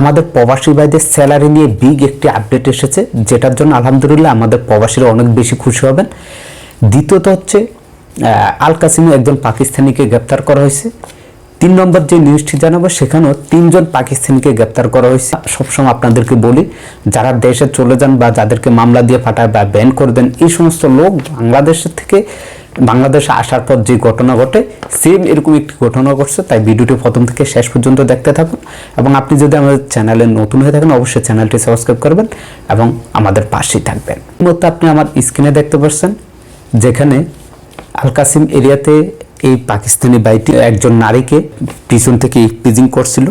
আমাদের প্রবাসী ভাইদের স্যালারি নিয়ে বিগ একটি আপডেট এসেছে, যেটার জন্য আলহামদুলিল্লাহ আমাদের প্রবাসীরা অনেক বেশি খুশি হবেন। দ্বিতীয়ত হচ্ছে আল কাসিমে একজন পাকিস্তানিকে গ্রেপ্তার করা হয়েছে। তিন নম্বর যে নিউজটি জানাব, সেখানেও তিনজন পাকিস্তানিকে গ্রেপ্তার করা হয়েছে। সবসময় আপনাদেরকে বলি, যারা দেশে চলে যান বা যাদেরকে মামলা দিয়ে পাঠায় বা ব্যান করে দেন, এই সমস্ত লোক বাংলাদেশের থেকে বাংলাদেশে আসার পর যে ঘটনা ঘটে সেম এরকম একটি ঘটনা ঘটছে, তাই ভিডিওটি প্রথম থেকে শেষ পর্যন্ত দেখতে থাকুন। এবং আপনি যদি আমাদের চ্যানেলে নতুন হয়ে থাকেন, অবশ্যই চ্যানেলটি সাবস্ক্রাইব করবেন এবং আমাদের পাশেই থাকবেন। মুহূর্তে আপনি আমার স্ক্রিনে দেখতে পাচ্ছেন, যেখানে আলকাসিম এরিয়াতে এই পাকিস্তানি বাইটি একজন নারীকে পিছন থেকে ইপিজিং করছিল,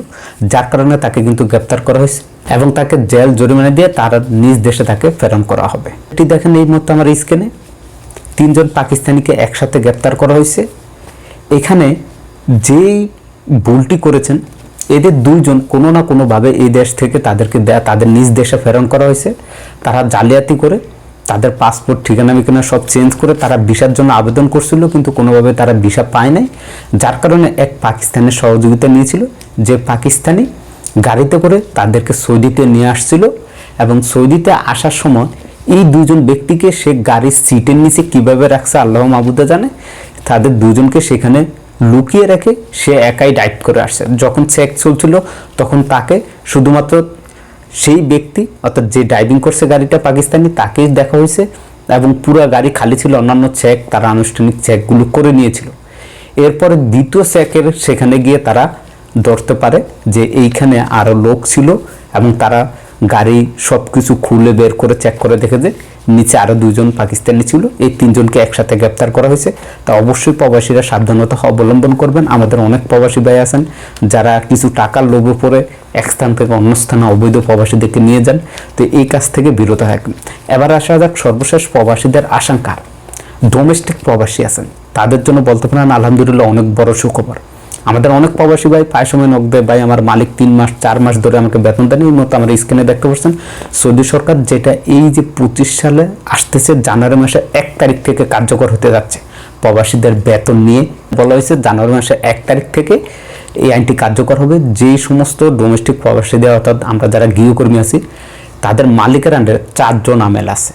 যার কারণে তাকে কিন্তু গ্রেপ্তার করা হয়েছে এবং তাকে জেল জরিমানা দিয়ে তার নিজ দেশে তাকে প্রেরণ করা হবে। এটি দেখেন এই মুহূর্তে আমার স্ক্রিনে তিনজন পাকিস্তানিকে একসাথে গ্রেপ্তার করা হয়েছে। এখানে যেই ভুলটি করেছেন, এদের দুইজন কোনো না কোনোভাবে এই দেশ থেকে তাদেরকে তাদের নিজ দেশে প্রেরণ করা হয়েছে। তারা জালিয়াতি করে, তাদের পাসপোর্ট ঠিকানা মিকানা সব চেঞ্জ করে তারা ভিসার জন্য আবেদন করছিল, কিন্তু কোনোভাবে তারা ভিসা পায় নাই। যার কারণে এক পাকিস্তানের সহযোগিতা নিয়েছিল, যে পাকিস্তানি গাড়িতে করে তাদেরকে সৌদিতে নিয়ে আসছিল এবং সৌদিতে আসার সময় এই দুজন ব্যক্তিকে সে গাড়ির সিটের নিচে কীভাবে রাখছে আল্লাহ মাহবুদা জানে? তাদের দুজনকে সেখানে লুকিয়ে রেখে সে একাই ডাইভ করে আসছে। যখন চেক চলছিল, তখন তাকে শুধুমাত্র সেই ব্যক্তি, অর্থাৎ যে ড্রাইভিং করছে গাড়িটা পাকিস্তানি, তাকেই দেখা হয়েছে এবং পুরো গাড়ি খালি ছিল, অন্যান্য চেক তারা আনুষ্ঠানিক চেকগুলো করে নিয়েছিল। এরপরে দ্বিতীয় চেকের সেখানে গিয়ে তারা ধরতে পারে যে এইখানে আরও লোক ছিল এবং তারা গাড়ি সব কিছু খুলে বের করে চেক করে দেখে যে নিচে আরও দুজন পাকিস্তানি ছিল। এই তিনজনকে একসাথে গ্রেপ্তার করা হয়েছে। তা অবশ্যই প্রবাসীরা সাবধানতা অবলম্বন করবেন। আমাদের অনেক প্রবাসী ভাই আছেন, যারা কিছু টাকার লোভে পড়ে এক স্থান থেকে অন্য স্থানে অবৈধ প্রবাসীদেরকে নিয়ে যান। তো এই কাজ থেকে বিরত থাকবেন এবার আসা যাক সর্বশেষ প্রবাসীদের আশঙ্কা ডোমেস্টিক প্রবাসী আছেন, তাদের জন্য বলতে পারেন আলহামদুলিল্লাহ অনেক বড় সুখবর। আমাদের অনেক প্রবাসী ভাই, প্রায় সময় নক দেয়, ভাই, আমার মালিক তিন মাস, চার মাস ধরে আমাকে বেতন দেন এই মতো আমার স্ক্রিনে দেখতে পাচ্ছেন। সৌদি সরকার যেটা এই যে পঁচিশ সালে আসতেছে, জানুয়ারি মাসে এক তারিখ থেকে কার্যকর হতে যাচ্ছে। প্রবাসীদের বেতন নিয়ে বলা হয়েছে, জানুয়ারি মাসে এক তারিখ থেকে এই আইনটি কার্যকর হবে। যেই সমস্ত ডোমেস্টিক প্রবাসীদের অর্থাৎ আমরা যারা গৃহকর্মী আছি, তাদের মালিকের আন্ডারে চারজন আমেল আছে।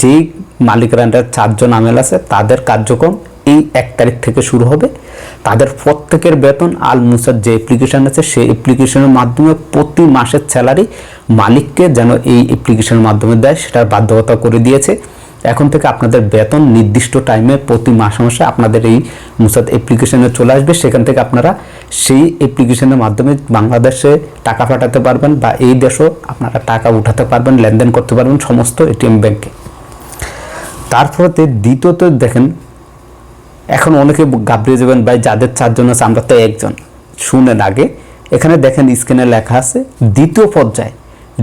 যেই মালিকের আন্ডারে চারজন আমেল আছে, তাদের কার্যক্রম এই এক তারিখ থেকে শুরু হবে। তাদের প্রত্যেকের বেতন আল মুসার যে অ্যাপ্লিকেশান আছে, সেই অ্যাপ্লিকেশনের মাধ্যমে প্রতি মাসের স্যালারি মালিককে যেন এই অ্যাপ্লিকেশনের মাধ্যমে দেয়, সেটার বাধ্যকতা করে দিয়েছে। এখন থেকে আপনাদের বেতন নির্দিষ্ট টাইমে প্রতি মাসে মাসে আপনাদের এই মুসাদ অ্যাপ্লিকেশনে চলে আসবে। সেখান থেকে আপনারা সেই অ্যাপ্লিকেশনের মাধ্যমে বাংলাদেশে টাকা পাঠাতে পারবেন বা এই দেশেও আপনারা টাকা উঠাতে পারবেন, লেনদেন করতে পারবেন সমস্ত এটিএম ব্যাংকে। তারপরে দ্বিতীয়ত দেখেন এখন অনেকে গাবড়িয়ে যাবেন ভাই, যাদের চারজন আছে, আমরা তো একজন। শুনেন আগে, এখানে দেখেন স্ক্রিনে লেখা আছে, দ্বিতীয় পর্যায়ে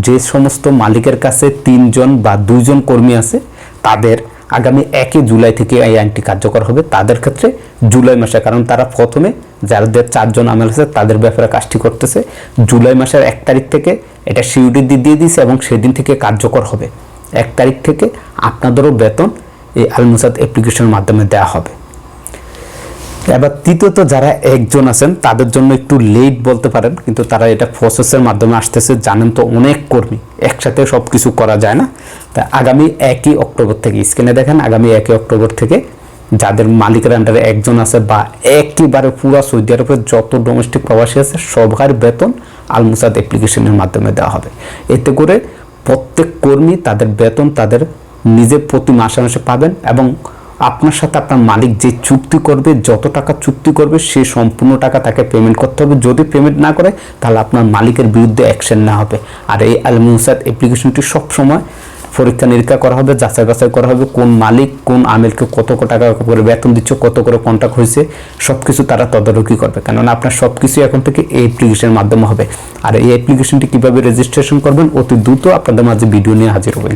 যে সমস্ত মালিকের কাছে তিনজন বা দুইজন কর্মী আছে, তাদের আগামী একই জুলাই থেকে এই আইনটি কার্যকর হবে। তাদের ক্ষেত্রে জুলাই মাসে, কারণ তারা প্রথমে যাদের চারজন আমেল আছে, তাদের ব্যাপারে কাজটি করতেছে। জুলাই মাসের এক তারিখ থেকে এটা সিউডি দিয়ে দিয়েছে এবং সেদিন থেকে কার্যকর হবে। এক তারিখ থেকে আপনাদেরও বেতন এই আলমুসাদ অ্যাপ্লিকেশনের মাধ্যমে দেওয়া হবে। এবার তৃতীয়ত যারা একজন আছেন, তাদের জন্য একটু লেট বলতে পারেন, কিন্তু তারা এটা প্রসেসের মাধ্যমে আসতেছে, জানেন তো অনেক কর্মী, একসাথে সব কিছু করা যায় না। তা আগামী একই অক্টোবর থেকে স্ক্রিনে দেখেন, আগামী একই অক্টোবর থেকে যাদের মালিকের আন্ডারে একজন আছে বা একেবারে পুরো সৌদি আরবের যত ডোমেস্টিক প্রবাসী আছে, সবার বেতন আলমুসাদ অ্যাপ্লিকেশনের মাধ্যমে দেওয়া হবে। এতে করে প্রত্যেক কর্মী তাদের বেতন তাদের নিজে প্রতি মাসে মাসে পাবেন এবং আপনার সাথে আপনার মালিক যে চুক্তি করবে, যত টাকা চুক্তি করবে, সে সম্পূর্ণ টাকা তাকে পেমেন্ট করতে হবে। যদি পেমেন্ট না করে, তাহলে আপনার মালিকের বিরুদ্ধে অ্যাকশন নেওয়া হবে। আর এই আলমুসাদ অ্যাপ্লিকেশনটি সবসময় পরীক্ষা নিরীক্ষা করা হবে, যাচাই বাছাই করা হবে, কোন মালিক, কোন আমেলকে কত টাকা করে বেতন দিচ্ছে, কত করে কন্ট্যাক্ট হয়েছে সব কিছু তারা তদারকি করবে। কেননা আপনার সব কিছু এখন থেকে এই অ্যাপ্লিকেশনের মাধ্যমে হবে। আর এই অ্যাপ্লিকেশনটি কীভাবে রেজিস্ট্রেশন করবেন, অতি দ্রুত আপনাদের মাঝে ভিডিও নিয়ে হাজির হবে।